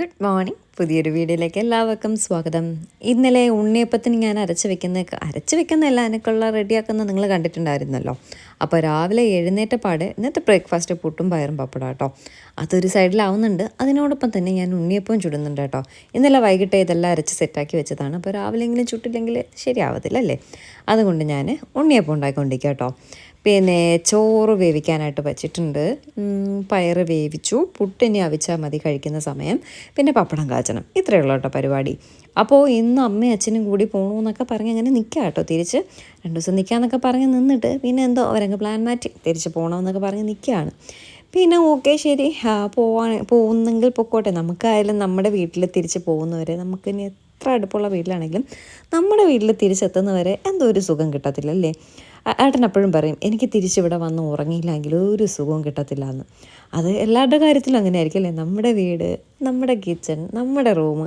Good morning. പുതിയൊരു വീഡിയോയിലേക്ക് എല്ലാവർക്കും സ്വാഗതം. ഇന്നലെ ഉണ്ണിയപ്പത്തിന് ഞാൻ അരച്ച് വെക്കുന്ന അരച്ച് വെക്കുന്നതല്ല അതിനൊക്കെയുള്ള റെഡിയാക്കുന്നത് നിങ്ങൾ കണ്ടിട്ടുണ്ടായിരുന്നല്ലോ. അപ്പോൾ രാവിലെ എഴുന്നേറ്റ പാട് ഇന്നത്തെ ബ്രേക്ക്ഫാസ്റ്റ് പുട്ടും പയറും പപ്പടം കേട്ടോ. അതൊരു സൈഡിലാവുന്നുണ്ട്. അതിനോടൊപ്പം തന്നെ ഞാൻ ഉണ്ണിയപ്പവും ചുടുന്നുണ്ട് കേട്ടോ. ഇന്നലെ വൈകിട്ട് ഇതെല്ലാം അരച്ച് സെറ്റാക്കി വെച്ചതാണ്. അപ്പോൾ രാവിലെങ്കിലും ചുട്ടില്ലെങ്കിൽ ശരിയാവത്തില്ല അല്ലേ? അതുകൊണ്ട് ഞാൻ ഉണ്ണിയപ്പം ഉണ്ടാക്കിക്കൊണ്ടിരിക്കുക കേട്ടോ. പിന്നെ ചോറ് വേവിക്കാനായിട്ട് വെച്ചിട്ടുണ്ട്. പയറ് വേവിച്ചു. പുട്ടിനി അവിച്ചാൽ മതി കഴിക്കുന്ന സമയം. പിന്നെ പപ്പടം കാച്ചണം. ഇത്രയേ ഉള്ളൂ കേട്ടോ പരിപാടി. അപ്പോൾ ഇന്ന് അമ്മയും അച്ഛനും കൂടി പോകണമെന്നൊക്കെ പറഞ്ഞ് അങ്ങനെ നിൽക്കാം കേട്ടോ. തിരിച്ച് രണ്ട് ദിവസം നിൽക്കാമെന്നൊക്കെ പറഞ്ഞ് നിന്നിട്ട് പിന്നെ എന്തോ അവരങ്ങ് പ്ലാൻ മാറ്റി തിരിച്ച് പോകണമെന്നൊക്കെ പറഞ്ഞ് നിൽക്കുകയാണ് പിന്നെ ഓക്കെ ശരി. പോവാൻ പോകുന്നെങ്കിൽ പൊക്കോട്ടെ. നമുക്കായാലും നമ്മുടെ വീട്ടിൽ തിരിച്ച് പോകുന്നവരെ നമുക്ക് ഇനി എത്ര അടുപ്പുള്ള വീട്ടിലാണെങ്കിലും നമ്മുടെ വീട്ടിൽ തിരിച്ചെത്തുന്നവരെ എന്തോ ഒരു സുഖം കിട്ടത്തില്ല അല്ലേ ഏട്ടൻ എപ്പോഴും പറയും എനിക്ക് തിരിച്ചിവിടെ വന്ന് ഉറങ്ങിയില്ലെങ്കിൽ ഒരു സുഖവും കിട്ടത്തില്ല എന്ന് അത് എല്ലാവരുടെ കാര്യത്തിലും അങ്ങനെ ആയിരിക്കും അല്ലേ? നമ്മുടെ വീട് നമ്മുടെ കിച്ചൺ നമ്മുടെ റൂം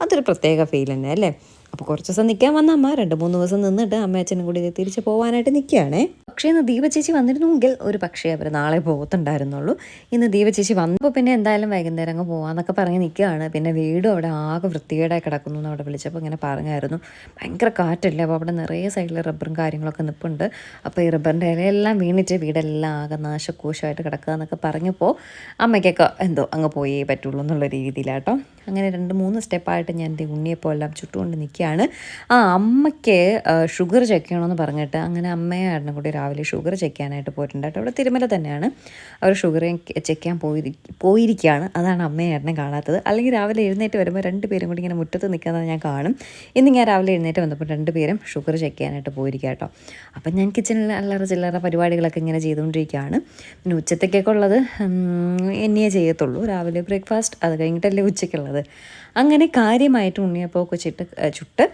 അതൊരു പ്രത്യേക ഫീൽ തന്നെ അല്ലേ? അപ്പോൾ കുറച്ച് ദിവസം നിൽക്കാൻ വന്ന അമ്മ രണ്ട് മൂന്ന് ദിവസം നിന്നിട്ട് അമ്മ അച്ഛനും കൂടി തിരിച്ച് പോകാനായിട്ട് നിൽക്കുകയാണേ പക്ഷേ ഇന്ന് ദീപ ചേച്ചി വന്നിരുന്നുവെങ്കിൽ ഒരു പക്ഷേ അവർ നാളെ പോകത്തുണ്ടായിരുന്നുള്ളൂ. ഇന്ന് ദീപ ചേച്ചി വന്നപ്പോൾ പിന്നെ എന്തായാലും വൈകുന്നേരം അങ്ങ് പോകാമെന്നൊക്കെ പറഞ്ഞ് നിൽക്കുകയാണ് പിന്നെ വീടും അവിടെ ആകെ വൃത്തികേടായി കിടക്കുന്നു എന്ന് അവിടെ വിളിച്ചപ്പോൾ ഇങ്ങനെ പറഞ്ഞായിരുന്നു. ഭയങ്കര കാറ്റല്ലേ അപ്പോൾ അവിടെ നിറയെ സൈഡിൽ റബ്ബറും കാര്യങ്ങളൊക്കെ നിൽപ്പുണ്ട് അപ്പോൾ ഈ റബ്ബറിന്റെ ഇലയെല്ലാം വീണിട്ട് വീടെല്ലാം ആകെ നാശകോശമായിട്ട് കിടക്കുക എന്നൊക്കെ പറഞ്ഞപ്പോൾ അമ്മയ്ക്കൊക്കെ എന്തോ അങ്ങ് പോയേ പറ്റുള്ളൂ എന്നുള്ള രീതിയിലാട്ടോ. അങ്ങനെ രണ്ട് മൂന്ന് സ്റ്റെപ്പായിട്ട് ഞാൻ ദേ ഉണ്ണിയപ്പോൾ എല്ലാം ചുട്ടുകൊണ്ട് നിൽക്കുകയാണ്. ആ അമ്മയ്ക്ക് ഷുഗർ ചെക്ക് ചെയ്യണമെന്ന് പറഞ്ഞിട്ട് അങ്ങനെ അമ്മയായിരുന്നു കൂടി രാവിലെ ഷുഗർ ചെക്ക് ചെയ്യാനായിട്ട് പോയിട്ടുണ്ട് ഇവിടെ തിരുമല തന്നെയാണ്. അവർ ഷുഗർ ചെക്ക് ചെയ്യാൻ പോയി പോയിരിക്കുകയാണ്. അതാണ് അമ്മയായിരുന്നെ കാണാത്തത്. അല്ലെങ്കിൽ രാവിലെ എഴുന്നേറ്റ് വരുമ്പോൾ രണ്ട് പേരും കൂടി ഇങ്ങനെ മുറ്റത്ത് നിൽക്കുന്നത് ഞാൻ കാണും. ഇന്ന് ഞാൻ രാവിലെ എഴുന്നേറ്റ് വന്നപ്പോൾ രണ്ട് പേരും ഷുഗർ ചെക്ക് ചെയ്യാനായിട്ട് പോയിരിക്കുക കേട്ടോ. അപ്പം ഞാൻ കിച്ചണിൽ അല്ലറ ചില്ലറ പരിപാടികളൊക്കെ ഇങ്ങനെ ചെയ്തുകൊണ്ടിരിക്കുകയാണ്. പിന്നെ ഉച്ചത്തേക്കൊക്കെ ഉള്ളത് എന്നെയേ ചെയ്യത്തുള്ളൂ. രാവിലെ ബ്രേക്ക്ഫാസ്റ്റ് അത് കഴിഞ്ഞിട്ടല്ലേ ഉച്ചയ്ക്കുള്ളത്. ¿verdad? അങ്ങനെ കാര്യമായിട്ട് ഉണ്ണിയപ്പമൊക്കെ ചുട്ട് ചുട്ട്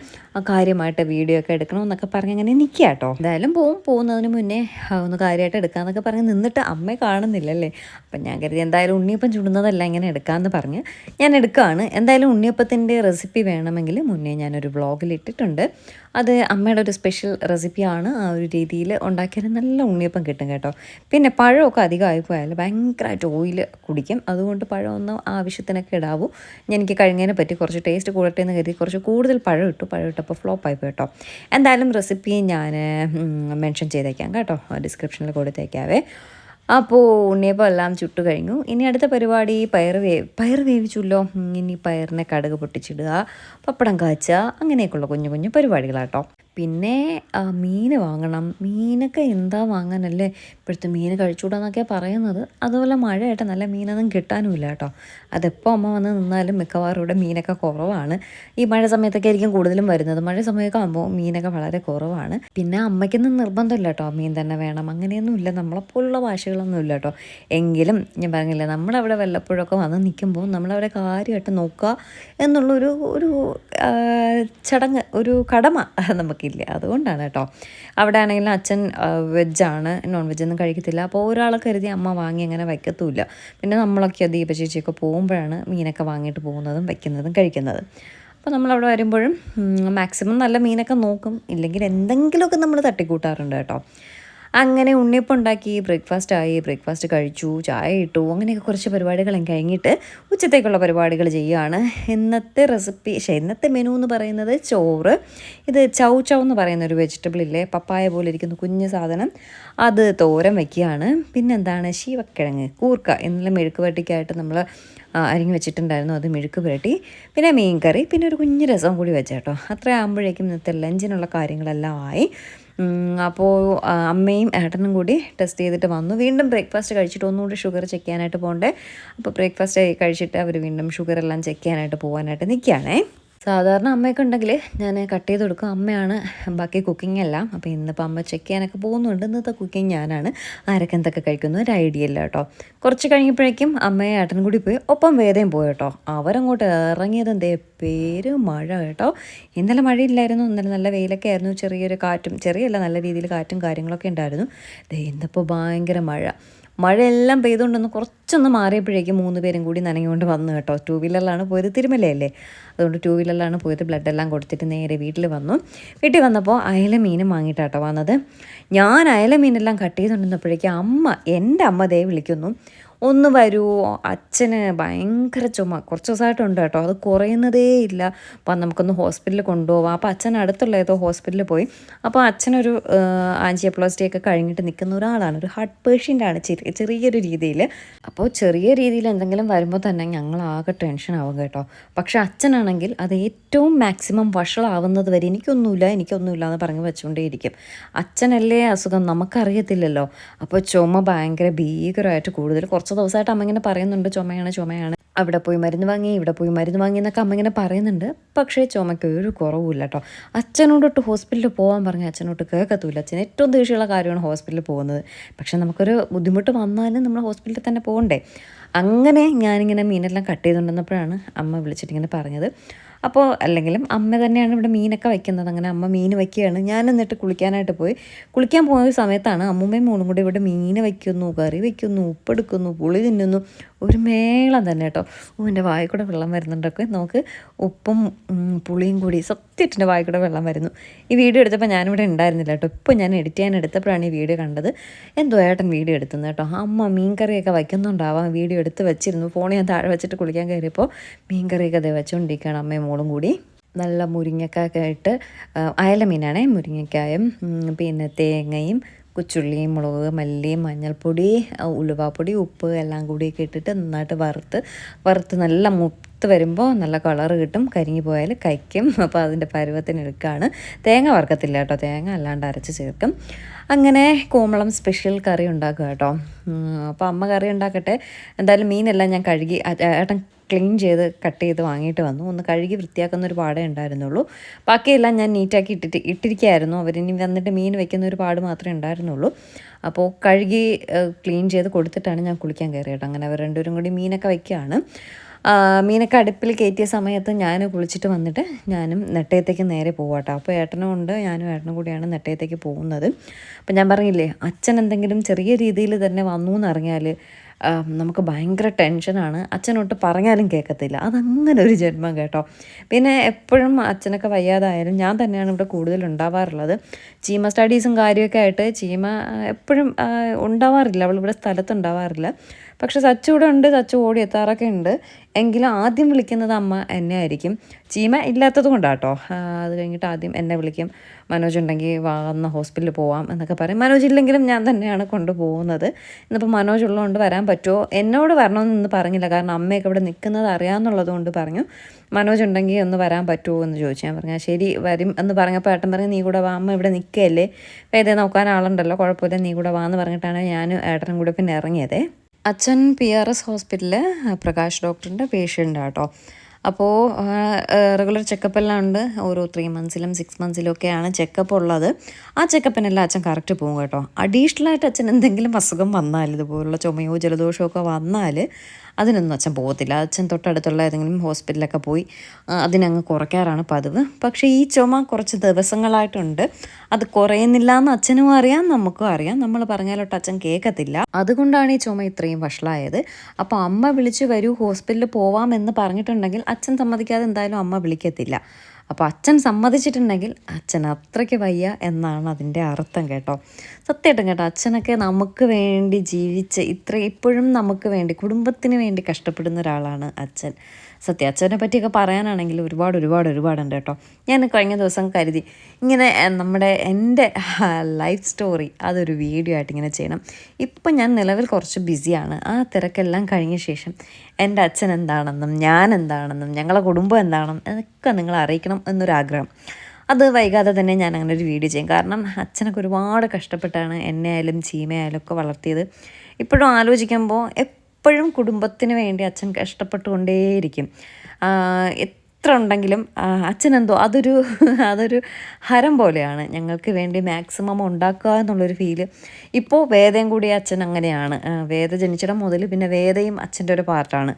കാര്യമായിട്ട് വീഡിയോ ഒക്കെ എടുക്കണം എന്നൊക്കെ പറഞ്ഞ് അങ്ങനെ നിൽക്കുക കേട്ടോ എന്തായാലും പോവും പോകുന്നതിന് മുന്നേ ഒന്ന് കാര്യമായിട്ട് എടുക്കാമെന്നൊക്കെ പറഞ്ഞ് നിന്നിട്ട് അമ്മയെ കാണുന്നില്ലല്ലേ? അപ്പം ഞാൻ കരുതി എന്തായാലും ഉണ്ണിയപ്പം ചുടുന്നതല്ല ഇങ്ങനെ എടുക്കാമെന്ന് പറഞ്ഞ് ഞാൻ എടുക്കുകയാണ് എന്തായാലും ഉണ്ണിയപ്പത്തിന്റെ റെസിപ്പി വേണമെങ്കിൽ മുന്നേ ഞാനൊരു വ്ളോഗിൽ ഇട്ടിട്ടുണ്ട്. അത് അമ്മയുടെ ഒരു സ്പെഷ്യൽ റെസിപ്പിയാണ്. ആ ഒരു രീതിയിൽ ഉണ്ടാക്കിയാൽ നല്ല ഉണ്ണിയപ്പം കിട്ടും കേട്ടോ. പിന്നെ പഴമൊക്കെ അധികമായി പോയാൽ ഭയങ്കരമായിട്ട് ഓയിൽ കുടിക്കും. അതുകൊണ്ട് പഴമൊന്നും ആവശ്യത്തിനൊക്കെ ഇടാവൂ. എനിക്ക് എനിക്ക് കഴിഞ്ഞതിനെ പറ്റി കുറച്ച് ടേസ്റ്റ് കൂടട്ടെ എന്ന് കരുതി കുറച്ച് കൂടുതൽ പഴം ഇട്ടു. പഴം ഇട്ടപ്പോൾ ഫ്ലോപ്പ് ആയി കേട്ടോ. എന്തായാലും റെസിപ്പി ഞാൻ മെൻഷൻ ചെയ്തേക്കാം കേട്ടോ. ഡിസ്ക്രിപ്ഷനിൽ കൊടുത്തേക്കാവേ. അപ്പോൾ ഉണ്ണിയപ്പം എല്ലാം ചുട്ടു കഴിഞ്ഞു. ഇനി അടുത്ത പരിപാടി പയർ വേ പയർ വേവിച്ചുല്ലോ? ഇനി പയറിനെ കടുക് പൊട്ടിച്ചിടുക പപ്പടം കാച്ചുക അങ്ങനെയൊക്കെയുള്ള കുഞ്ഞു കുഞ്ഞു പരിപാടികളാട്ടോ. പിന്നെ മീൻ വാങ്ങണം. മീനൊക്കെ എന്താ വാങ്ങാനല്ലേ ഇപ്പോഴത്തെ മീൻ കഴിച്ചുകൂടാന്നൊക്കെ പറയുന്നത്. അതുപോലെ മഴയായിട്ട് നല്ല മീനൊന്നും കിട്ടാനുമില്ല കേട്ടോ. അതെപ്പോൾ അമ്മ വന്ന് നിന്നാലും മിക്കവാറും ഇവിടെ മീനൊക്കെ കുറവാണ്. ഈ മഴ സമയത്തൊക്കെ ആയിരിക്കും കൂടുതലും വരുന്നത്. മഴ സമയമൊക്കെ ആകുമ്പോൾ മീനൊക്കെ വളരെ കുറവാണ്. പിന്നെ അമ്മയ്ക്കൊന്നും നിർബന്ധമില്ല കേട്ടോ. മീൻ തന്നെ വേണം. അങ്ങനെയൊന്നുമില്ല നമ്മളെപ്പോലുള്ള ഭാഷകളൊന്നും ഇല്ല കേട്ടോ. എങ്കിലും ഞാൻ പറഞ്ഞില്ലേ നമ്മളവിടെ വല്ലപ്പോഴൊക്കെ വന്ന് നിൽക്കുമ്പോൾ നമ്മളവിടെ കാര്യമായിട്ട് നോക്കുക എന്നുള്ളൊരു ഒരു ചടങ്ങ് ഒരു കടമ നമുക്കില്ല അതുകൊണ്ടാണ് കേട്ടോ. അവിടെ ആണെങ്കിലും അച്ഛൻ വെജാണ്. നോൺ വെജ് ഒന്നും കഴിക്കത്തില്ല. അപ്പോൾ ഒരാളെ കരുതി അമ്മ വാങ്ങി അങ്ങനെ വയ്ക്കത്തുമില്ല. പിന്നെ നമ്മളൊക്കെ ദീപ ചേച്ചിയൊക്കെ പോകുമ്പോഴാണ് മീനൊക്കെ വാങ്ങിയിട്ട് പോകുന്നതും വയ്ക്കുന്നതും കഴിക്കുന്നത്. അപ്പോൾ നമ്മളവിടെ വരുമ്പോഴും മാക്സിമം നല്ല മീനൊക്കെ നോക്കും. ഇല്ലെങ്കിൽ എന്തെങ്കിലുമൊക്കെ നമ്മൾ തട്ടിക്കൂട്ടാറുണ്ട് കേട്ടോ. അങ്ങനെ ഉണ്ണിയപ്പം ഉണ്ടാക്കി ബ്രേക്ക്ഫാസ്റ്റ് ആയി ബ്രേക്ക്ഫാസ്റ്റ് കഴിച്ചു ചായ ഇട്ടു അങ്ങനെയൊക്കെ കുറച്ച് പരിപാടികളും കഴിഞ്ഞിട്ട് ഉച്ചത്തേക്കുള്ള പരിപാടികൾ ചെയ്യുകയാണ്. ഇന്നത്തെ റെസിപ്പി പക്ഷേ ഇന്നത്തെ മെനു എന്ന് പറയുന്നത് ചോറ്. ഇത് ചൗ ചൗ എന്ന് പറയുന്ന ഒരു വെജിറ്റബിൾ ഇല്ലേ പപ്പായ പോലെ ഇരിക്കുന്ന കുഞ്ഞ് സാധനം. അത് തോരൻ വയ്ക്കുകയാണ് പിന്നെന്താണ്? ശീവക്കിഴങ്ങ് കൂർക്ക എന്നുള്ള മെഴുക്ക് വരട്ടിക്കായിട്ട് നമ്മൾ അരിഞ്ഞ് വെച്ചിട്ടുണ്ടായിരുന്നു. അത് മെഴുക്ക് പുരട്ടി. പിന്നെ മീൻ കറി പിന്നെ ഒരു കുഞ്ഞ് രസം കൂടി വെച്ചാട്ടോ. അത്ര ആകുമ്പോഴേക്കും ഇന്നത്തെ ലഞ്ചിനുള്ള കാര്യങ്ങളെല്ലാം ആയി. അപ്പോൾ അമ്മയും ഏട്ടനും കൂടി ടെസ്റ്റ് ചെയ്തിട്ട് വന്നു. വീണ്ടും ബ്രേക്ക്ഫാസ്റ്റ് കഴിച്ചിട്ട് ഒന്നുകൂടി ഷുഗർ ചെക്ക് ചെയ്യാനായിട്ട് പോകണ്ടേ. അപ്പോൾ ബ്രേക്ക്ഫാസ്റ്റ് കഴിച്ചിട്ട് അവർ വീണ്ടും ഷുഗർ എല്ലാം ചെക്ക് ചെയ്യാനായിട്ട് പോകാനായിട്ട് നിൽക്കുകയാണേ. സാധാരണ അമ്മയൊക്കെ ഉണ്ടെങ്കിൽ ഞാൻ കട്ട് ചെയ്ത് കൊടുക്കും. അമ്മയാണ് ബാക്കി കുക്കിംഗ് എല്ലാം. അപ്പോൾ ഇന്നിപ്പോൾ അമ്മ ചെക്ക് ചെയ്യാനൊക്കെ പോകുന്നുണ്ട്. ഇന്നത്തെ കുക്കിംഗ് ഞാനാണ്. ആരൊക്കെ എന്തൊക്കെ കഴിക്കുന്നു ഒരു ഐഡിയ ഇല്ല കേട്ടോ. കുറച്ച് കഴിഞ്ഞപ്പോഴേക്കും അമ്മയും ഏട്ടനും കൂടി പോയി ഒപ്പം വേദയും പോയി കേട്ടോ. അവരങ്ങോട്ട് ഇറങ്ങിയത് എന്തേ പേര് മഴ കേട്ടോ. ഇന്നലെ മഴയില്ലായിരുന്നു. ഇന്നലെ നല്ല വെയിലൊക്കെ ആയിരുന്നു. ചെറിയൊരു കാറ്റും ചെറിയല്ല നല്ല രീതിയിൽ കാറ്റും കാര്യങ്ങളൊക്കെ ഉണ്ടായിരുന്നു. ഇന്നിപ്പോൾ ഭയങ്കര മഴ. മഴയെല്ലാം പെയ്തുകൊണ്ടൊന്ന് കുറച്ചൊന്ന് മാറിയപ്പോഴേക്കും മൂന്ന് പേരും കൂടി നനഞ്ഞുകൊണ്ട് വന്നു കേട്ടോ. ടൂ വീലറിലാണ് പോയത് തിരുമലയല്ലേ? അതുകൊണ്ട് ടൂ വീലറിലാണ് പോയത്. ബ്ലഡ് എല്ലാം കൊടുത്തിട്ട് നേരെ വീട്ടിൽ വന്നു. വീട്ടിൽ വന്നപ്പോൾ അയല മീനും വാങ്ങിയിട്ടാട്ടോ വന്നത്. ഞാൻ അയല മീനെല്ലാം കട്ട് ചെയ്തുകൊണ്ടിരുന്നപ്പോഴേക്കും അമ്മ എന്റെ അമ്മ ദേ വിളിക്കുന്നു. ഒന്ന് വരുമോ അച്ഛന് ഭയങ്കര ചുമ. കുറച്ച് ദിവസമായിട്ടുണ്ട് കേട്ടോ. അത് കുറയുന്നതേ ഇല്ല. അപ്പം നമുക്കൊന്ന് ഹോസ്പിറ്റലിൽ കൊണ്ടുപോകാം അപ്പോൾ അച്ഛൻ അടുത്തുള്ള ഏതോ ഹോസ്പിറ്റലിൽ പോയി. അപ്പോൾ അച്ഛനൊരു ആൻജിയോപ്ലോസ്റ്റി ഒക്കെ കഴിഞ്ഞിട്ട് നിൽക്കുന്ന ഒരാളാണ്. ഒരു ഹാർട്ട് പേഷ്യന്റാണ് ചെറിയ ചെറിയൊരു രീതിയിൽ. അപ്പോൾ ചെറിയ രീതിയിൽ എന്തെങ്കിലും വരുമ്പോൾ തന്നെ ഞങ്ങൾ ആകെ ടെൻഷൻ ആവും കേട്ടോ. പക്ഷേ അച്ഛനാണെങ്കിൽ അത് ഏറ്റവും മാക്സിമം വഷളാവുന്നത് വരെ എനിക്കൊന്നുമില്ല എനിക്കൊന്നുമില്ല എന്ന് പറഞ്ഞ് വെച്ചുകൊണ്ടേയിരിക്കും. അച്ഛനല്ലേ അസുഖം? നമുക്കറിയത്തില്ലല്ലോ. അപ്പോൾ ചുമ ഭയങ്കര ഭീകരമായിട്ട് കൂടുതൽ കുറച്ച് ദിവസമായിട്ട് അമ്മ ഇങ്ങനെ പറയുന്നുണ്ട് ചുമയാണ് ചുമയാണ്. അവിടെ പോയി മരുന്ന് വാങ്ങി ഇവിടെ പോയി മരുന്ന് വാങ്ങി എന്നൊക്കെ അമ്മ ഇങ്ങനെ പറയുന്നുണ്ട്. പക്ഷേ ചുമയ്ക്ക് ഒരു കുറവുമില്ല കേട്ടോ. അച്ഛനോടൊട്ട് ഹോസ്പിറ്റലിൽ പോകാൻ പറഞ്ഞാൽ അച്ഛനോട്ട് കേൾക്കത്തുമില്ല. അച്ഛൻ ഏറ്റവും ദേഷ്യമുള്ള കാര്യമാണ് ഹോസ്പിറ്റലിൽ പോകുന്നത്. പക്ഷേ നമുക്കൊരു ബുദ്ധിമുട്ട് വന്നാലും നമ്മൾ ഹോസ്പിറ്റലിൽ തന്നെ പോകണ്ടേ. അങ്ങനെ ഞാനിങ്ങനെ മീനെല്ലാം കട്ട് ചെയ്തുകൊണ്ടിരുന്നപ്പോഴാണ് അമ്മ വിളിച്ചിട്ടിങ്ങനെ പറഞ്ഞത്. അപ്പോൾ അല്ലെങ്കിലും അമ്മ തന്നെയാണ് ഇവിടെ മീനൊക്കെ വയ്ക്കുന്നത്. അങ്ങനെ അമ്മ മീൻ വയ്ക്കുകയാണ്. ഞാൻ എന്നിട്ട് കുളിക്കാനായിട്ട് പോയി. കുളിക്കാൻ പോയ സമയത്താണ് അമ്മൂമ്മയും മോളും കൂടി ഇവിടെ മീൻ വയ്ക്കുന്നു കറി വയ്ക്കുന്നു ഉപ്പെടുക്കുന്നു പുളി തിന്നുന്നു. ഒരു മേളം തന്നെ കേട്ടോ. ഓ എന്റെ വായിൽ കൂടെ വെള്ളം വരുന്നുണ്ടൊക്കെ. നമുക്ക് ഉപ്പും പുളിയും കൂടി. സത്യമായിട്ട് എന്റെ വായിൽ കൂടെ വെള്ളം വരുന്നു. ഈ വീഡിയോ എടുത്തപ്പോൾ ഞാനിവിടെ ഉണ്ടായിരുന്നില്ല കേട്ടോ. ഇപ്പോൾ ഞാൻ എഡിറ്റ് ചെയ്യാൻ എടുത്തപ്പോഴാണ് ഈ വീഡിയോ കണ്ടത്. എന്തോ ഏട്ടൻ വീഡിയോ എടുത്തുന്നത് കേട്ടോ. അമ്മ മീൻകറിയൊക്കെ വയ്ക്കുന്നുണ്ടാവാം. വീഡിയോ എടുത്ത് വെച്ചിരുന്നു. ഫോൺ ഞാൻ താഴെ വെച്ചിട്ട് കുളിക്കാൻ കയറിയപ്പോൾ മീൻകറിയൊക്കെ അതേ വെച്ചുകൊണ്ടിരിക്കുകയാണ് അമ്മയും മോളും കൂടി. നല്ല മുരിങ്ങക്കായൊക്കെ ഇട്ട് അയല മീനാണേ മുരിങ്ങക്കായും പിന്നെ തേങ്ങയും കൊച്ചുള്ളിയും മുളക് മല്ലി മഞ്ഞൾപ്പൊടി ഉലുവാപ്പൊടി ഉപ്പ് എല്ലാം കൂടി ഇട്ടിട്ട് നന്നായിട്ട് വറുത്ത് വറുത്ത് നല്ല മുത്ത് വരുമ്പോൾ നല്ല കളർ കിട്ടും. കരിഞ്ഞു പോയാൽ കഴിക്കും. അപ്പോൾ അതിന്റെ പരുവത്തിന് എടുക്കുകയാണ് തേങ്ങ വറുക്കത്തില്ല കേട്ടോ. തേങ്ങ അല്ലാണ്ട് അരച്ച് ചേർക്കും. അങ്ങനെ കോമളം സ്പെഷ്യൽ കറി ഉണ്ടാക്കുക കേട്ടോ. അപ്പോൾ അമ്മ കറി ഉണ്ടാക്കട്ടെ. എന്തായാലും മീനെല്ലാം ഞാൻ കഴുകി ഏട്ടൻ ക്ലീൻ ചെയ്ത് കട്ട് ചെയ്ത് വാങ്ങിയിട്ട് വന്നു. ഒന്ന് കഴുകി വൃത്തിയാക്കുന്ന ഒരു പാടേ ഉണ്ടായിരുന്നുള്ളൂ. ബാക്കിയെല്ലാം ഞാൻ നീറ്റാക്കി ഇട്ടിട്ട് ഇട്ടിരിക്കുകയായിരുന്നു. അവരിനി വന്നിട്ട് മീൻ വെക്കുന്ന ഒരു പാട് മാത്രമേ ഉണ്ടായിരുന്നുള്ളൂ. അപ്പോൾ കഴുകി ക്ലീൻ ചെയ്ത് കൊടുത്തിട്ടാണ് ഞാൻ കുളിക്കാൻ കയറിയത്. അങ്ങനെ അവർ രണ്ടുപേരും കൂടി മീനൊക്കെ വയ്ക്കുകയാണ്. മീനൊക്കെ അടുപ്പിൽ കയറ്റിയ സമയത്ത് ഞാൻ കുളിച്ചിട്ട് വന്നിട്ട് ഞാനും നെട്ടയത്തേക്ക് നേരെ പോവാട്ടോ. അപ്പോൾ ഏട്ടനും ഉണ്ട്. ഞാനും ഏട്ടനും കൂടിയാണ് നെട്ടയത്തേക്ക് പോകുന്നത്. അപ്പം ഞാൻ പറഞ്ഞില്ലേ അച്ഛൻ എന്തെങ്കിലും ചെറിയ രീതിയിൽ തന്നെ വന്നു എന്നറിഞ്ഞാൽ നമുക്ക് ഭയങ്കര ടെൻഷനാണ്. അച്ഛനോട്ട് പറഞ്ഞാലും കേൾക്കത്തില്ല അതങ്ങനെ ഒരു ജന്മം കേട്ടോ. പിന്നെ എപ്പോഴും അച്ഛനൊക്കെ വയ്യാതായാലും ഞാൻ തന്നെയാണ് ഇവിടെ കൂടുതൽ ഉണ്ടാവാറുള്ളത്. ചീമ സ്റ്റഡീസും കാര്യമൊക്കെ ആയിട്ട് ചീമ എപ്പോഴും ഉണ്ടാവാറില്ല. അവളിവിടെ സ്ഥലത്തുണ്ടാവാറില്ല പക്ഷെ സച്ചു ഉണ്ട് സച്ചു ഓടി എത്താറൊക്കെ ഉണ്ട്. എങ്കിലും ആദ്യം വിളിക്കുന്നത് അമ്മ എന്നെ ആയിരിക്കും. ചീമ ഇല്ലാത്തത് കൊണ്ടാട്ടോ അത് കഴിഞ്ഞിട്ട് ആദ്യം എന്നെ വിളിക്കും. മനോജ് ഉണ്ടെങ്കിൽ വന്ന ഹോസ്പിറ്റലിൽ പോവാം എന്നൊക്കെ പറയും. മനോജ് ഇല്ലെങ്കിലും ഞാൻ തന്നെയാണ് കൊണ്ടുപോകുന്നത്. ഇന്നിപ്പോൾ മനോജ് ഉള്ളതുകൊണ്ട് വരാൻ പറ്റുമോ? എന്നോട് വരണമെന്നൊന്നും പറഞ്ഞില്ല. കാരണം അമ്മയൊക്കെ ഇവിടെ നിൽക്കുന്നത് അറിയാമെന്നുള്ളത് കൊണ്ട് പറഞ്ഞു. മനോജ് ഉണ്ടെങ്കിൽ ഒന്ന് വരാൻ പറ്റുമോ എന്ന് ചോദിച്ചു. ഞാൻ പറഞ്ഞു ശരി വരും എന്ന് പറഞ്ഞപ്പോൾ ഏട്ടൻ പറഞ്ഞു നീ കൂടെ വാ അമ്മ ഇവിടെ നിൽക്കുകയല്ലേ. വേദന നോക്കാൻ ആളുണ്ടല്ലോ. കുഴപ്പമില്ല നീ കൂടെ വാ എന്ന് പറഞ്ഞിട്ടാണ് ഞാനും ഏട്ടനും കൂടെ പിന്നെ ഇറങ്ങിയതേ. അച്ഛൻ പി ആർ എസ് ഹോസ്പിറ്റലിൽ പ്രകാശ് ഡോക്ടറിന്റെ പേഷ്യന്റ് കേട്ടോ അപ്പോൾ റെഗുലർ ചെക്കപ്പ് എല്ലാം ഉണ്ട്. ഓരോ ത്രീ മന്ത്സിലും സിക്സ് മന്ത്സിലും ഒക്കെയാണ് ചെക്കപ്പ് ഉള്ളത്. ആ ചെക്കപ്പിനെല്ലാം അച്ഛൻ കറക്റ്റ് പോകും കേട്ടോ. അഡീഷണലായിട്ട് അച്ഛൻ എന്തെങ്കിലും അസുഖം വന്നാൽ ഇതുപോലുള്ള ചുമയോ ജലദോഷമോ ഒക്കെ വന്നാൽ അതിനൊന്നും അച്ഛൻ പോകത്തില്ല. അച്ഛൻ തൊട്ടടുത്തുള്ള ഏതെങ്കിലും ഹോസ്പിറ്റലൊക്കെ പോയി അതിനങ്ങ് കുറയ്ക്കാറാണ് പതിവ്. പക്ഷേ ഈ ചുമ കുറച്ച് ദിവസങ്ങളായിട്ടുണ്ട്. അത് കുറയുന്നില്ല എന്ന് അച്ഛനും അറിയാം നമുക്കും അറിയാം. നമ്മൾ പറഞ്ഞാലോട്ട് അച്ഛൻ കേൾക്കത്തില്ല. അതുകൊണ്ടാണ് ഈ ചുമ ഇത്രയും വഷളായത്. അപ്പോൾ അമ്മ വിളിച്ച് വരൂ ഹോസ്പിറ്റലിൽ പോവാമെന്ന് പറഞ്ഞിട്ടുണ്ടെങ്കിൽ അച്ഛൻ സമ്മതിക്കാതെ എന്തായാലും അമ്മ വിളിക്കത്തില്ല. അപ്പോൾ അച്ഛൻ സമ്മതിച്ചിട്ടുണ്ടെങ്കിൽ അച്ഛൻ അത്രയ്ക്ക് വയ്യ എന്നാണ് അതിന്റെ അർത്ഥം കേട്ടോ. സത്യമായിട്ടും കേട്ടോ അച്ഛനൊക്കെ നമുക്ക് വേണ്ടി ജീവിച്ച് ഇത്ര ഇപ്പോഴും നമുക്ക് വേണ്ടി കുടുംബത്തിന് വേണ്ടി കഷ്ടപ്പെടുന്ന ഒരാളാണ് അച്ഛൻ. സത്യം അച്ഛനെ പറ്റിയൊക്കെ പറയാനാണെങ്കിൽ ഒരുപാട് ഒരുപാട് ഒരുപാടുണ്ട് കേട്ടോ. ഞാൻ കഴിഞ്ഞ ദിവസം കരുതി ഇങ്ങനെ നമ്മുടെ എന്റെ ലൈഫ് സ്റ്റോറി അതൊരു വീഡിയോ ആയിട്ട് ഇങ്ങനെ ചെയ്യണം. ഇപ്പം ഞാൻ നിലവിൽ കുറച്ച് ബിസിയാണ് ആ തിരക്കെല്ലാം കഴിഞ്ഞ ശേഷം എന്റെ അച്ഛൻ എന്താണെന്നും ഞാൻ എന്താണെന്നും ഞങ്ങളെ കുടുംബം എന്താണെന്നും അതൊക്കെ നിങ്ങൾ അറിയിക്കണം എന്നൊരാഗ്രഹം. അത് വൈകാതെ തന്നെ ഞാൻ അങ്ങനെ ഒരു വീഡിയോ ചെയ്യും. കാരണം അച്ഛനൊക്കെ ഒരുപാട് കഷ്ടപ്പെട്ടാണ് എന്നെ ആയാലും ചീമയായാലും ഒക്കെ വളർത്തിയത്. ഇപ്പോഴും ആലോചിക്കുമ്പോൾ എപ്പോഴും കുടുംബത്തിന് വേണ്ടി അച്ഛൻ കഷ്ടപ്പെട്ടുകൊണ്ടേയിരിക്കും. എത്ര ഉണ്ടെങ്കിലും അച്ഛനെന്തോ അതൊരു അതൊരു ഹരം പോലെയാണ്. ഞങ്ങൾക്ക് വേണ്ടി മാക്സിമം ഉണ്ടാക്കുക എന്നുള്ളൊരു ഫീൽ. ഇപ്പോൾ വേദയും കൂടി അച്ഛൻ അങ്ങനെയാണ്. വേദ ജനിച്ചിടം മുതൽ പിന്നെ വേദയും അച്ഛന്റെ ഒരു പാർട്ടാണ്.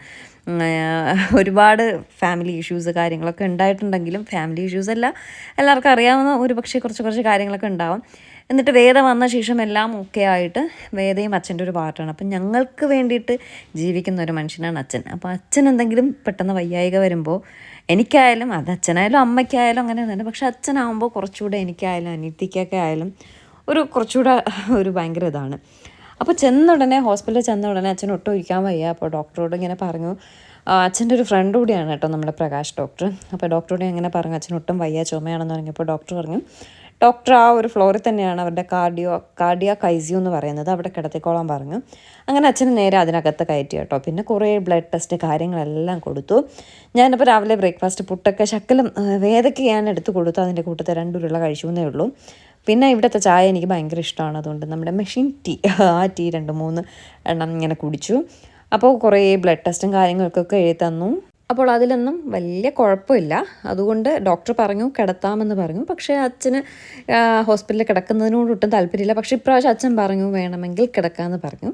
ഒരുപാട് ഫാമിലി ഇഷ്യൂസ് കാര്യങ്ങളൊക്കെ ഉണ്ടായിട്ടുണ്ടെങ്കിലും ഫാമിലി ഇഷ്യൂസ് അല്ല. എല്ലാവർക്കും അറിയാവുന്ന ഒരു പക്ഷേ കുറച്ച് കുറച്ച് കാര്യങ്ങളൊക്കെ ഉണ്ടാവും. എന്നിട്ട് വേദ വന്ന ശേഷം എല്ലാം ഓക്കെ ആയിട്ട് വേദയും അച്ഛന്റെ ഒരു പാർട്ടാണ് അപ്പം ഞങ്ങൾക്ക് വേണ്ടിയിട്ട് ജീവിക്കുന്ന ഒരു മനുഷ്യനാണ് അച്ഛൻ. അപ്പോൾ അച്ഛൻ എന്തെങ്കിലും പെട്ടെന്ന് വയ്യായിക വരുമ്പോൾ എനിക്കായാലും അത് അച്ഛനായാലും അമ്മയ്ക്കായാലും അങ്ങനെ തന്നെ. പക്ഷെ അച്ഛനാകുമ്പോൾ കുറച്ചുകൂടെ എനിക്കായാലും അനിയത്തിക്കൊക്കെ ആയാലും ഒരു കുറച്ചുകൂടെ ഒരു ഭയങ്കര ഇതാണ്. അപ്പോൾ ചെന്ന ഉടനെ ഹോസ്പിറ്റലിൽ ചെന്ന ഉടനെ അച്ഛൻ ഒട്ടും ഇരിക്കാൻ വയ്യ. അപ്പോൾ ഡോക്ടറോട് ഇങ്ങനെ പറഞ്ഞു അച്ഛന്റെ ഒരു ഫ്രണ്ട് കൂടിയാണ് കേട്ടോ നമ്മുടെ പ്രകാശ് ഡോക്ടർ അപ്പോൾ ഡോക്ടറോട് ഇങ്ങനെ പറഞ്ഞു അച്ഛൻ ഒട്ടും വയ്യ ചുമയാണെന്ന് പറഞ്ഞപ്പോൾ ഡോക്ടർ പറഞ്ഞു ഡോക്ടർ ആ ഒരു ഫ്ലോറിൽ തന്നെയാണ് അവരുടെ കാർഡിയോ കാർഡിയ കൈസിയോ എന്ന് പറയുന്നത്. അവിടെ കിടത്തിക്കോളാൻ പറഞ്ഞു. അങ്ങനെ അച്ഛന് നേരെ അതിനകത്ത് കയറ്റി കേട്ടോ. പിന്നെ കുറേ ബ്ലഡ് ടെസ്റ്റ് കാര്യങ്ങളെല്ലാം കൊടുത്തു. ഞാനിപ്പോൾ രാവിലെ ബ്രേക്ക്ഫാസ്റ്റ് പുട്ടൊക്കെ ശക്കലും വേദയ്ക്ക് ഞാൻ എടുത്ത് കൊടുത്തു. അതിന്റെ കൂട്ടത്തെ രണ്ടുരുള്ള കഴിച്ചു എന്നേ ഉള്ളൂ. പിന്നെ ഇവിടുത്തെ ചായ എനിക്ക് ഭയങ്കര ഇഷ്ടമാണ്. അതുകൊണ്ട് നമ്മുടെ മെഷീൻ ടീ ആ ടീ രണ്ട് മൂന്ന് എണ്ണം ഇങ്ങനെ കുടിച്ചു. അപ്പോൾ കുറേ ബ്ലഡ് ടെസ്റ്റും കാര്യങ്ങൾക്കൊക്കെ എഴുതി തന്നു. അപ്പോൾ അതിലൊന്നും വലിയ കുഴപ്പമില്ല. അതുകൊണ്ട് ഡോക്ടർ പറഞ്ഞു കിടത്താമെന്ന് പറഞ്ഞു. പക്ഷേ അച്ഛന് ഹോസ്പിറ്റലിൽ കിടക്കുന്നതിനോട് ഒട്ടും താല്പര്യമില്ല. പക്ഷേ ഇപ്രാവശ്യം അച്ഛൻ പറഞ്ഞു വേണമെങ്കിൽ കിടക്കാമെന്ന് പറഞ്ഞു.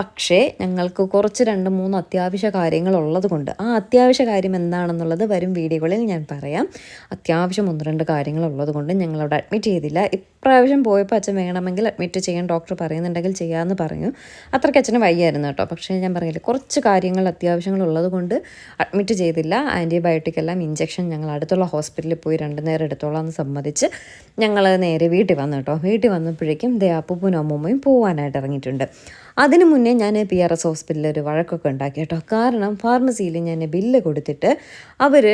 പക്ഷേ ഞങ്ങൾക്ക് കുറച്ച് രണ്ട് മൂന്ന് അത്യാവശ്യ കാര്യങ്ങൾ ഉള്ളതുകൊണ്ട് ആ അത്യാവശ്യ കാര്യം എന്താണെന്നുള്ളത് വരും വീഡിയോകളിൽ ഞാൻ പറയാം. അത്യാവശ്യം ഒന്ന് രണ്ട് കാര്യങ്ങൾ ഉള്ളതുകൊണ്ട് ഞങ്ങളവിടെ അഡ്മിറ്റ് ചെയ്തില്ല. ഇപ്രാവശ്യം പോയപ്പോൾ അച്ഛൻ വേണമെങ്കിൽ അഡ്മിറ്റ് ചെയ്യാൻ ഡോക്ടർ പറയുന്നുണ്ടെങ്കിൽ ചെയ്യാമെന്ന് പറഞ്ഞു. അത്രയ്ക്ക് അച്ഛന് വയ്യായിരുന്നു കേട്ടോ. പക്ഷേ ഞാൻ പറയില്ല കുറച്ച് കാര്യങ്ങൾ അത്യാവശ്യങ്ങൾ ഉള്ളതുകൊണ്ട് അഡ്മിറ്റ് ചെയ്തില്ല. ആന്റിബയോട്ടിക് എല്ലാം ഇഞ്ചക്ഷൻ ഞങ്ങൾ അടുത്തുള്ള ഹോസ്പിറ്റലിൽ പോയി രണ്ടു നേരം എടുത്തോളാം എന്ന് സമ്മതിച്ച് ഞങ്ങൾ നേരെ വീട്ടിൽ വന്നു കേട്ടോ. വീട്ടിൽ വന്നപ്പോഴേക്കും ദേ അപ്പൂപ്പനും അമ്മൂമ്മയും പോകാനായിട്ട് ഇറങ്ങിയിട്ടുണ്ട്. അതിന് മുന്നേ ഞാൻ പി ആർ എസ് ഹോസ്പിറ്റലിൽ ഒരു വഴക്കൊക്കെ ഉണ്ടാക്കി കേട്ടോ. കാരണം ഫാർമസിയിൽ ഞാൻ ബില്ല് കൊടുത്തിട്ട് അവർ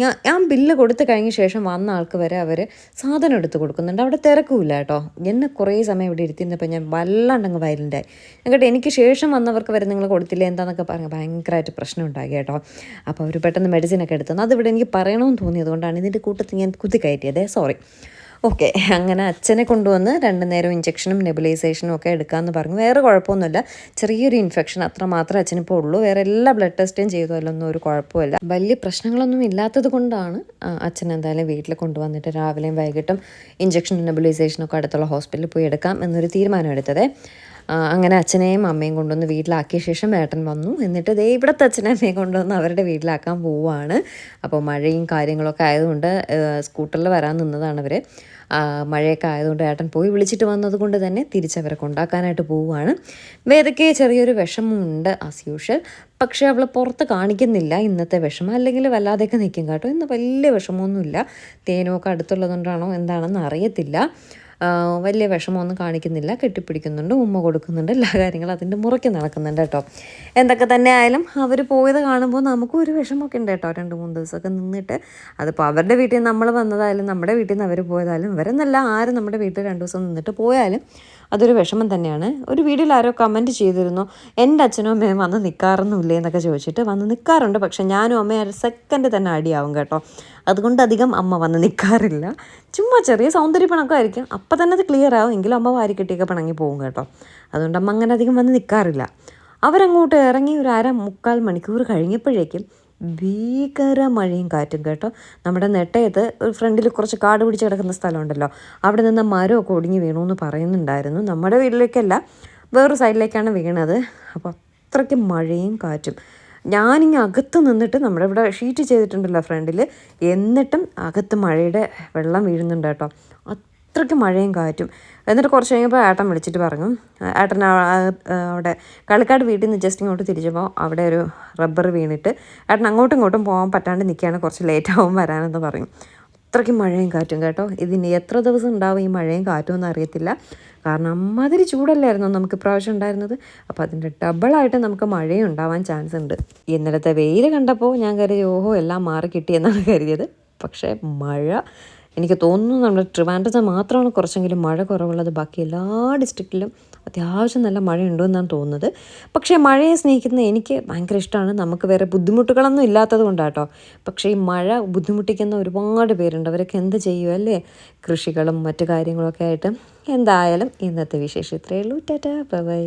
ഞാൻ ഞാൻ ബില്ല് കൊടുത്തു കഴിഞ്ഞ ശേഷം വന്ന ആൾക്ക് വരെ അവർ സാധനം എടുത്ത് കൊടുക്കുന്നുണ്ട്. അവിടെ തിരക്കുമില്ല കേട്ടോ. എന്നെ കുറേ സമയം ഇവിടെ ഇരുത്തിയിരുന്നപ്പോൾ ഞാൻ വല്ലാണ്ടങ്ങ് വയലുണ്ടായി എന്നിട്ട് എനിക്ക് ശേഷം വന്നവർക്ക് വരെ നിങ്ങൾ കൊടുത്തില്ല എന്താണെന്നൊക്കെ പറഞ്ഞ് ഭയങ്കരമായിട്ട് പ്രശ്നം ഉണ്ടാക്കി കേട്ടോ. അപ്പോൾ അവർ പെട്ടെന്ന് മെഡിസിനൊക്കെ എടുത്തു അതിവിടെ എനിക്ക് പറയണമെന്ന് തോന്നിയതുകൊണ്ടാണ് ഇതിന്റെ കൂട്ടത്തിൽ ഞാൻ കുത്തി കയറ്റിയത്. സോറി ഓക്കെ അങ്ങനെ അച്ഛനെ കൊണ്ടുവന്ന് രണ്ട് നേരം ഇഞ്ചക്ഷനും നെബിലൈസേഷനും ഒക്കെ എടുക്കാമെന്ന് പറഞ്ഞു. വേറെ കുഴപ്പമൊന്നുമില്ല. ചെറിയൊരു ഇൻഫെക്ഷൻ അത്ര മാത്രമേ അച്ഛനിപ്പോൾ ഉള്ളൂ. വേറെ എല്ലാ ബ്ലഡ് ടെസ്റ്റും ചെയ്തു ഒരു കുഴപ്പമില്ല. വലിയ പ്രശ്നങ്ങളൊന്നും ഇല്ലാത്തത് കൊണ്ടാണ് അച്ഛൻ എന്തായാലും വീട്ടിൽ കൊണ്ടുവന്നിട്ട് രാവിലെയും വൈകിട്ടും ഇഞ്ചക്ഷനും നെബുലൈസേഷനും ഒക്കെ അടുത്തുള്ള ഹോസ്പിറ്റലിൽ പോയി എടുക്കാം എന്നൊരു തീരുമാനം എടുത്തത് അങ്ങനെ അച്ഛനെയും അമ്മയും കൊണ്ടുവന്ന് വീട്ടിലാക്കിയ ശേഷം ഏട്ടൻ വന്നു. എന്നിട്ട് ദേ ഇവിടുത്തെ അച്ഛനെ അമ്മയും കൊണ്ടുവന്ന് അവരുടെ വീട്ടിലാക്കാൻ പോവുകയാണ് അപ്പോൾ മഴയും കാര്യങ്ങളൊക്കെ ആയതുകൊണ്ട് സ്കൂട്ടറിൽ വരാൻ നിന്നതാണ് അവർ മഴയൊക്കെ ആയതുകൊണ്ട് ഏട്ടൻ പോയി വിളിച്ചിട്ട് വന്നതുകൊണ്ട് തന്നെ തിരിച്ചവരെ കൊണ്ടാക്കാനായിട്ട് പോവുകയാണ് വേദയ്ക്ക് ചെറിയൊരു വിഷമമുണ്ട് ആസ് യൂഷ്വൽ പക്ഷേ അവൾ പുറത്ത് കാണിക്കുന്നില്ല. ഇന്നത്തെ വിഷമം. അല്ലെങ്കിൽ വല്ലാതെയൊക്കെ നിൽക്കും കേട്ടോ. ഇന്ന് വലിയ വിഷമമൊന്നുമില്ല. തേനുമൊക്കെ അടുത്തുള്ളതുകൊണ്ടാണോ എന്താണെന്ന് അറിയത്തില്ല. വലിയ വിഷമമൊന്നും കാണിക്കുന്നില്ല. കെട്ടിപ്പിടിക്കുന്നുണ്ട് ഉമ്മ കൊടുക്കുന്നുണ്ട് എല്ലാ കാര്യങ്ങളും അതിന്റെ മുറയ്ക്ക് നടക്കുന്നുണ്ട് കേട്ടോ. എന്തൊക്കെ തന്നെ ആയാലും അവർ പോയത് കാണുമ്പോൾ നമുക്കും ഒരു വിഷമമൊക്കെ ഉണ്ട് കേട്ടോ. രണ്ട് മൂന്ന് ദിവസമൊക്കെ നിന്നിട്ട് അതിപ്പോൾ അവരുടെ വീട്ടിൽ നിന്ന് നമ്മൾ വന്നതായാലും നമ്മുടെ വീട്ടിൽ നിന്ന് അവർ പോയതായാലും ഇവരെന്നല്ല ആരും നമ്മുടെ വീട്ടിൽ രണ്ട് ദിവസം നിന്നിട്ട് പോയാലും അതൊരു വിഷമം തന്നെയാണ്. ഒരു വീഡിയോയിൽ ആരോ കമന്റ് ചെയ്തിരുന്നു എന്റെ അച്ഛനും അമ്മയും വന്ന് നിൽക്കാറൊന്നുമില്ലേ എന്നൊക്കെ ചോദിച്ചിട്ട് വന്ന് നിൽക്കാറുണ്ട് പക്ഷേ ഞാനും അമ്മയും ഒരു സെക്കൻഡ് തന്നെ അടിയാവും കേട്ടോ. അതുകൊണ്ട് അധികം അമ്മ വന്ന് നിൽക്കാറില്ല ചുമ്മാ ചെറിയ സൗന്ദര്യ പിണക്കം ആയിരിക്കും. അപ്പം തന്നെ അത് ക്ലിയർ ആവും. എങ്കിലും അമ്മ വാരി വാരിക്കെട്ടിയൊക്കെ പിണങ്ങി പോകും കേട്ടോ. അതുകൊണ്ട് അമ്മ അങ്ങനെ അധികം വന്ന് നിൽക്കാറില്ല അവരങ്ങോട്ട് ഇറങ്ങി ഒരു അര മുക്കാൽ മണിക്കൂർ കഴിഞ്ഞപ്പോഴേക്കും ഭീകര മഴയും കാറ്റും കേട്ടോ. നമ്മുടെ നെട്ടയത്ത് ഒരു ഫ്രണ്ടിൽ കുറച്ച് കാട് പിടിച്ച് കിടക്കുന്ന സ്ഥലമുണ്ടല്ലോ. അവിടെ നിന്ന് മരമൊക്കെ ഒടിഞ്ഞ് വീണു എന്ന് പറയുന്നുണ്ടായിരുന്നു. നമ്മുടെ വീട്ടിലേക്കല്ല വേറൊരു സൈഡിലേക്കാണ് വീണത്. അപ്പോൾ അത്രയ്ക്ക് മഴയും കാറ്റും. ഞാനിങ്ങ് അകത്ത് നിന്നിട്ട് നമ്മുടെ ഇവിടെ ഷീറ്റ് ചെയ്തിട്ടുണ്ടല്ലോ ഫ്രണ്ടിൽ എന്നിട്ടും അകത്ത് മഴയുടെ വെള്ളം വീഴുന്നുണ്ട് കേട്ടോ. അത്രയ്ക്ക് മഴയും കാറ്റും. എന്നിട്ട് കുറച്ച് കഴിഞ്ഞപ്പോൾ ഏട്ടൻ വിളിച്ചിട്ട് പറഞ്ഞു ഏട്ടൻ അവിടെ കളിക്കാട് വീട്ടിൽ നിന്ന് ജസ്റ്റ് ഇങ്ങോട്ട് തിരിച്ചപ്പോൾ അവിടെ ഒരു റബ്ബർ വീണിട്ട് ഏട്ടൻ അങ്ങോട്ടും ഇങ്ങോട്ടും പോകാൻ പറ്റാണ്ട് നിൽക്കുകയാണ് കുറച്ച് ലേറ്റ് ആവും വരാനെന്ന് പറയും അത്രയ്ക്കും മഴയും കാറ്റും കേട്ടോ. ഇതിന് എത്ര ദിവസം ഉണ്ടാവും ഈ മഴയും കാറ്റും എന്ന് അറിയത്തില്ല. കാരണം അമ്മാതിരി ചൂടല്ലായിരുന്നു നമുക്ക് ഇപ്രാവശ്യം ഉണ്ടായിരുന്നത്? അപ്പോൾ അതിന്റെ ഡബിളായിട്ട് നമുക്ക് മഴയും ഉണ്ടാവാൻ ചാൻസ് ഉണ്ട്. ഇന്നലത്തെ വെയിൽ കണ്ടപ്പോൾ ഞാൻ കരുതി ഓഹോ എല്ലാം മാറി കിട്ടിയെന്നാണ് കരുതിയത്. പക്ഷേ മഴ എനിക്ക് തോന്നുന്നു നമ്മുടെ ട്രിവാൻഡ്രത്ത് മാത്രമാണ് കുറച്ചെങ്കിലും മഴ കുറവുള്ളത്. ബാക്കി എല്ലാ ഡിസ്ട്രിക്റ്റിലും അത്യാവശ്യം നല്ല മഴയുണ്ടോ എന്നാണ് തോന്നുന്നത്. പക്ഷേ മഴയെ സ്നേഹിക്കുന്ന എനിക്ക് ഭയങ്കര ഇഷ്ടമാണ്. നമുക്ക് വേറെ ബുദ്ധിമുട്ടുകളൊന്നും ഇല്ലാത്തത് കൊണ്ടാട്ടോ പക്ഷേ ഈ മഴ ബുദ്ധിമുട്ടിക്കുന്ന ഒരുപാട് പേരുണ്ട്. അവരൊക്കെ എന്ത് ചെയ്യും അല്ലേ? കൃഷികളും മറ്റു കാര്യങ്ങളൊക്കെ ആയിട്ട്. എന്തായാലും ഇന്നത്തെ വിശേഷം ഇത്രയേ ഉള്ളൂ. ടാറ്റാ. ബൈ.